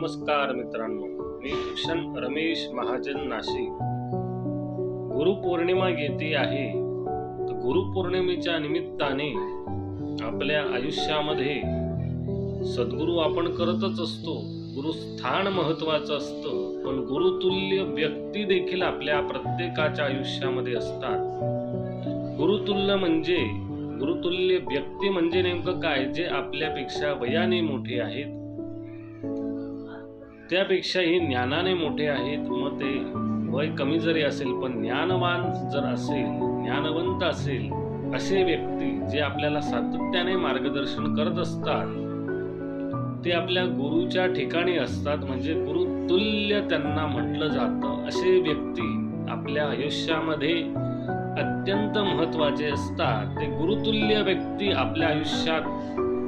नमस्कार मित्रांनो. मी शिक्षण रमेश महाजन नाशिक. गुरुपौर्णिमा येते आहे. तर गुरुपौर्णिमेच्या निमित्ताने आपल्या आयुष्यामध्ये सद्गुरू आपण करतच असतो. गुरुस्थान महत्वाचं असतं. पण गुरुतुल्य व्यक्ती देखील आपल्या प्रत्येकाच्या आयुष्यामध्ये असतात. गुरुतुल्य म्हणजे गुरुतुल्य व्यक्ती म्हणजे नेमकं काय? जे आपल्यापेक्षा वयाने मोठे आहेत. त्यापेक्षाही ज्ञानाने मोठे आहेत मग ते वय कमी जरी असेल पण ज्ञानवान जर असेल ज्ञानवंत असेल असे व्यक्ती जे आपल्याला सातत्याने मार्गदर्शन करत असतात ते आपल्या गुरुच्या ठिकाणी असतात म्हणजे गुरुतुल्य त्यांना म्हटलं जातं असे व्यक्ती आपल्या आयुष्यामध्ये अत्यंत महत्त्वाचे असतात. ते गुरुतुल्य व्यक्ती आपल्या आयुष्यात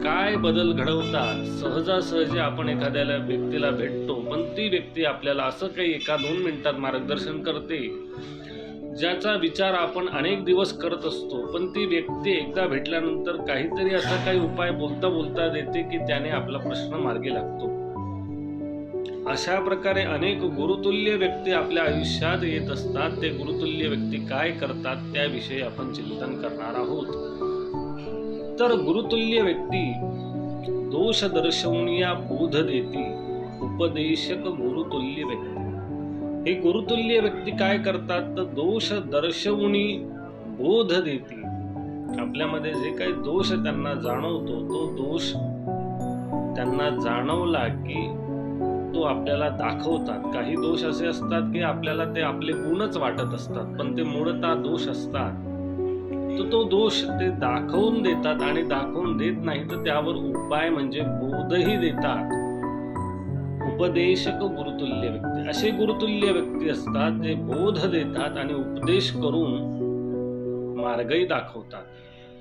काय बदल घडवतात? सहजासहजी आपण एखाद्याला व्यक्तीला भेटतो पण ती व्यक्ती आपल्याला असं काही एका दोन मिनिटात मार्गदर्शन करते ज्याचा विचार आपण अनेक दिवस करत असतो. पण ती व्यक्ती एकदा भेटल्यानंतर काहीतरी असा काही उपाय बोलता बोलता देते की त्याने आपला प्रश्न मार्गी लागतो. अशा प्रकारे अनेक गुरुतुल्य व्यक्ती आपल्या आयुष्यात येत असतात. ते गुरुतुल्य व्यक्ती काय करतात त्याविषयी आपण चिंतन करणार आहोत. तर गुरुतुल्य व्यक्ती दोष दर्शवण्या बोध देती उपदेशक गुरुतुल्य व्यक्ती. हे गुरुतुल्य व्यक्ती काय करतात? तर दोष दर्शवणी बोध देती आपल्यामध्ये जे काही दोष त्यांना जाणवतो तो दोष त्यांना जाणवला की तो आपल्याला दाखवतात. काही दोष असे असतात की आपल्याला ते आपले गुणच वाटत असतात पण ते मूळतः दोष असतात. तर तो दोष ते दाखवून देतात आणि दाखवून देत नाही तर त्यावर उपाय म्हणजे बोधही देतात. उपदेशक गुरुतुल्य व्यक्ती. असे गुरुतुल्य व्यक्ती असतात जे बोध देतात आणि उपदेश करून मार्गही दाखवतात.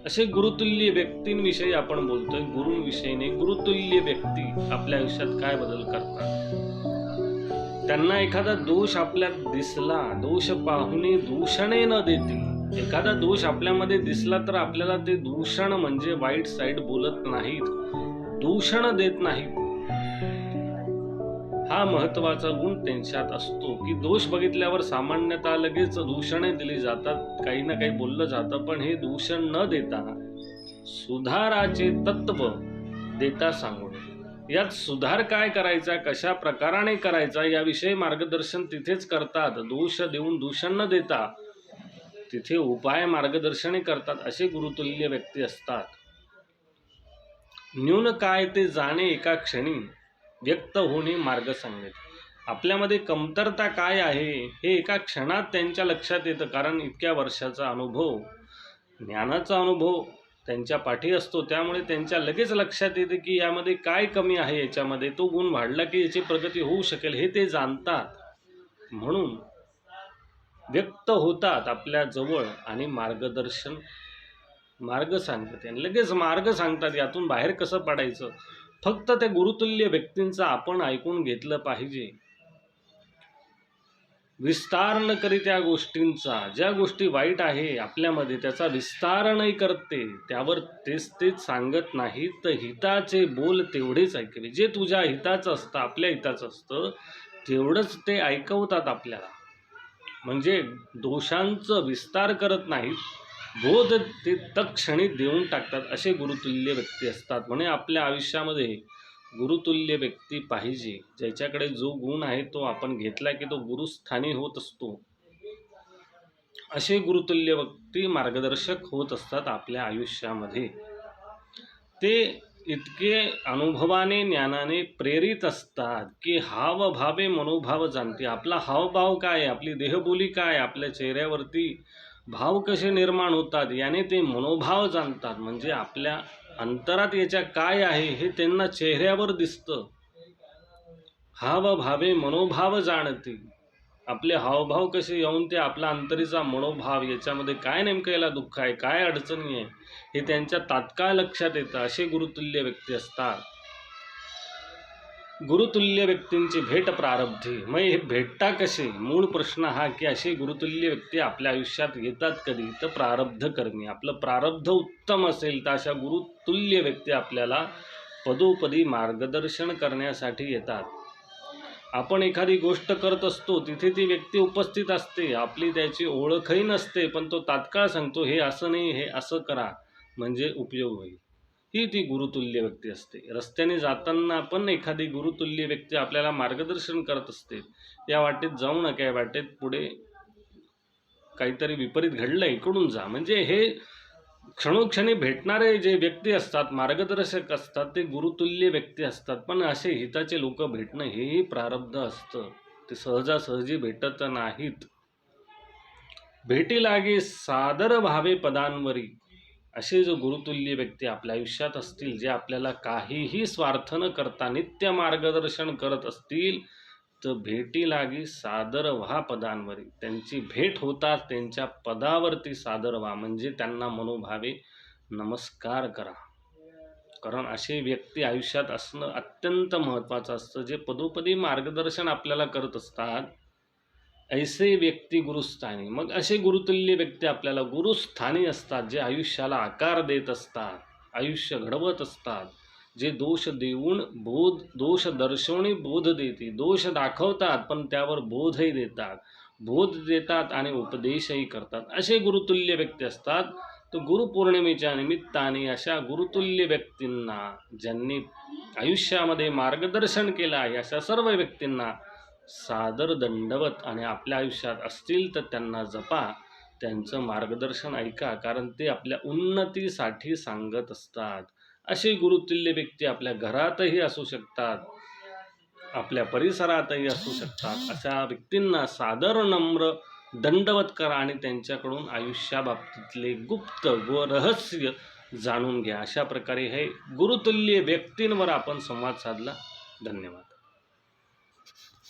असे गुरुतुल्य व्यक्तींविषयी आपण बोलतोय. गुरुंविषयीने गुरुतुल्य व्यक्ती आपल्या आयुष्यात काय बदल करतात? त्यांना एखादा दोष आपल्यात दिसला दोष पाहुणे दूषणे न देतील. एखादा दोष आपल्यामध्ये दिसला तर आपल्याला ते दूषण म्हणजे वाईट साईड बोलत नाहीत. दूषण देत नाहीत. हा महत्त्वाचा गुण त्यांच्यात असतो की दोष बघितल्यावर सामान्यतः लगेच दूषणे दिली जातात काही ना काही बोललं जातं पण हे दूषण न देता सुधाराचे तत्व देता सांगून. यात सुधार काय करायचा कशा प्रकाराने करायचा याविषयी मार्गदर्शन तिथेच करतात. दोष देऊन दूषण न देता तिथे उपाय मार्गदर्शने करतात असे गुरुतुल्य व्यक्ती असतात. न्यून काय ते जाणे एका क्षणी व्यक्त होणे मार्ग सांगेल. आपल्यामध्ये कमतरता काय आहे हे एका क्षणात त्यांच्या लक्षात येतं कारण इतक्या वर्षाचा अनुभव ज्ञानाचा अनुभव त्यांच्या पाठी असतो. त्यामुळे त्यांच्या लगेच लक्षात येते की यामध्ये काय कमी आहे याच्यामध्ये. तो गुण वाढला की याची प्रगती होऊ शकेल हे ते जाणतात. म्हणून व्यक्त होतात आपल्या जवळ आणि मार्गदर्शन मार्ग सांगतात. आणि लगेच मार्ग सांगतात यातून बाहेर कसं पडायचं? फक्त त्या गुरुतुल्य व्यक्तींचं आपण ऐकून घेतलं पाहिजे. विस्तार न करी त्या गोष्टींचा. ज्या गोष्टी वाईट आहे आपल्यामध्ये त्याचा विस्तार नाही करते. त्यावर तेच तेच सांगत नाही तर हिताचे बोल तेवढेच ऐकवे. जे तुझ्या हिताचं असतं आपल्या हिताचं असतं तेवढंच ते ऐकवतात आपल्याला. म्हणजे दोषांचं विस्तार करत नाहीत. बोध ते तत्क्षणी देऊन टाकतात असे गुरुतुल्य व्यक्ती असतात. म्हणे आपल्या आयुष्यामध्ये गुरुतुल्य व्यक्ती पाहिजे ज्याच्याकडे जो गुण आहे तो आपण घेतला की तो गुरुस्थानी होत असतो. असे गुरुतुल्य व्यक्ती मार्गदर्शक होत असतात आपल्या आयुष्यामध्ये. ते इतके अनुभवाने ज्ञानाने प्रेरित असतात की हावभावे मनोभाव जाणते. आपला हावभाव काय? आहे आपली देहबोली काय? आहे आपल्या चेहऱ्यावरती भाव कसे निर्माण होतात? याने ते मनोभाव जाणतात. म्हणजे आपल्या अंतरात याच्या काय आहे हे त्यांना चेहऱ्यावर दिसतं. हावभावे मनोभाव जाणते. आपले हावभाव कसे येऊन ते आपला अंतरीचा मनोभाव याच्यामध्ये काय नेमकं याला दुःख आहे काय अडचणी आहे हे त्यांच्या तात्काळ लक्षात येतं असे गुरुतुल्य व्यक्ती असतात. गुरुतुल्य व्यक्तींची भेट प्रारब्धी. मग हे भेटता कसे? मूळ प्रश्न हा की असे गुरुतुल्य व्यक्ती आपल्या आयुष्यात येतात कधी? तर प्रारब्ध करणे. आपलं प्रारब्ध उत्तम असेल तर अशा गुरुतुल्य व्यक्ती आपल्याला पदोपदी मार्गदर्शन करण्यासाठी येतात. आपण एखादी गोष्ट करत असतो तिथे ती व्यक्ती उपस्थित असते आपली त्याची ओळखही नसते पण तो तात्काळ सांगतो हे असं नाही हे असं करा म्हणजे उपयोग होईल. ही ती गुरुतुल्य व्यक्ती असते. रस्त्याने जाताना पण एखादी गुरुतुल्य व्यक्ती आपल्याला मार्गदर्शन करत असते. या वाटेत जाऊ नका या वाटेत पुढे काहीतरी विपरीत घडलं इकडून जा. म्हणजे हे क्षणोक्षणी भेटणारे जे व्यक्ती असतात मार्गदर्शक असतात ते गुरुतुल्य व्यक्ती असतात. पण असे हिताचे लोक भेटणं हेही प्रारब्ध असतं. ते सहजासहजी भेटत नाहीत. भेटी लागे सादर भावे पदांवरी. असे जो गुरुतुल्य व्यक्ती आपल्या आयुष्यात असतील जे आपल्याला काहीही स्वार्थ न करता नित्य मार्गदर्शन करत असतील तर भेटी लागी सादर व्हा पदांवरी. त्यांची भेट होताच त्यांच्या पदावरती सादर व्हा. म्हणजे त्यांना मनोभावे नमस्कार करा. कारण असे व्यक्ती आयुष्यात असणं अत्यंत महत्त्वाचं असतं. जे पदोपदी मार्गदर्शन आपल्याला करत असतात ऐसे व्यक्ती गुरुस्थानी. मग असे गुरुतुल्य व्यक्ती आपल्याला गुरुस्थानी असतात जे आयुष्याला आकार देत असतात आयुष्य घडवत असतात. जे दोष देऊन बोध दोष दर्शवणे बोध देते. दोष दाखवतात पण त्यावर बोधही देतात. बोध देतात आणि उपदेशही करतात. असे गुरुतुल्य व्यक्ती असतात. तर गुरुपौर्णिमेच्या निमित्ताने अशा गुरुतुल्य व्यक्तींना ज्यांनी आयुष्यामध्ये मार्गदर्शन केलं आहे अशा सर्व व्यक्तींना सादर दंडवत आणि आपल्या आयुष्यात असतील तर त्यांना जपा. त्यांचं मार्गदर्शन ऐका कारण ते आपल्या उन्नतीसाठी सांगत असतात. असे गुरुतुल्य व्यक्ती आपल्या घरातही असू शकतात आपल्या परिसरातही असू शकतात. अशा व्यक्तींना सादर नम्र दंडवत करा आणि त्यांच्याकडून आयुष्याबाबतीतले गुप्त व रहस्य जाणून घ्या. अशा प्रकारे हे गुरुतुल्य व्यक्तींवर आपण संवाद साधला. धन्यवाद.